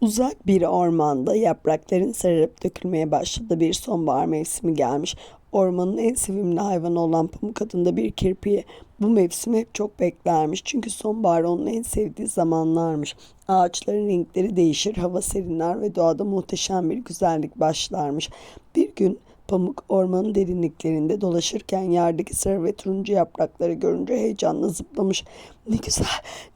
Uzak bir ormanda yaprakların sararıp dökülmeye başladığı bir sonbahar mevsimi gelmiş. Ormanın en sevimli hayvanı olan pamuk adında bir kirpiye bu mevsimi hep çok beklermiş. Çünkü sonbahar onun en sevdiği zamanlarmış. Ağaçların renkleri değişir, hava serinler ve doğada muhteşem bir güzellik başlarmış. Bir gün Pamuk ormanın derinliklerinde dolaşırken yerdeki sarı ve turuncu yaprakları görünce heyecanla zıplamış. Ne güzel,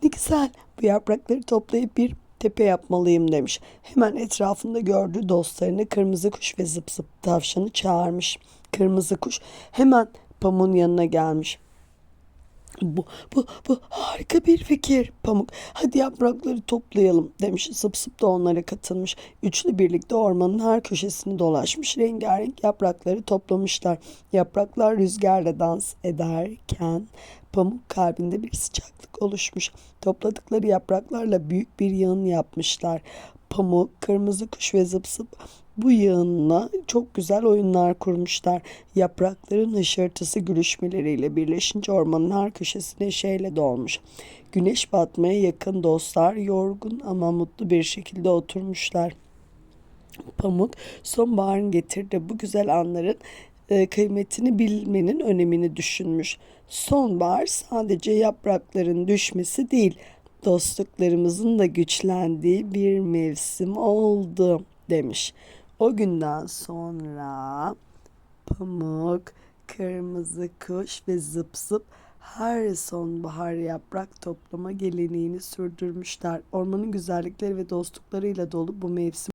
ne güzel. Bu yaprakları toplayıp bir tepe yapmalıyım demiş. Hemen etrafında gördüğü dostlarını kırmızı kuş ve zıp zıp tavşanı çağırmış. Kırmızı kuş hemen Pamuk'un yanına gelmiş. Bu, bu, bu harika bir fikir Pamuk. Hadi yaprakları toplayalım demiş. Sıp sıp da onlara katılmış. Üçlü birlikte ormanın her köşesini dolaşmış. Rengarenk yaprakları toplamışlar. Yapraklar rüzgarla dans ederken Pamuk kalbinde bir sıcaklık oluşmuş. Topladıkları yapraklarla büyük bir yığın yapmışlar. Pamuk, kırmızı kuş ve zıp zıp bu yığınla çok güzel oyunlar kurmuşlar. Yaprakların hışırtısı gülüşmeleriyle birleşince ormanın her köşesi neşeyle dolmuş. Güneş batmaya yakın dostlar yorgun ama mutlu bir şekilde oturmuşlar. Pamuk sonbaharın getirdiği bu güzel anların e, kıymetini bilmenin önemini düşünmüş. Sonbahar sadece yaprakların düşmesi değil, dostluklarımızın da güçlendiği bir mevsim oldu demiş. O günden sonra Pamuk, kırmızı kuş ve zıp zıp her sonbahar yaprak toplama geleneğini sürdürmüşler. Ormanın güzellikleri ve dostluklarıyla dolu bu mevsim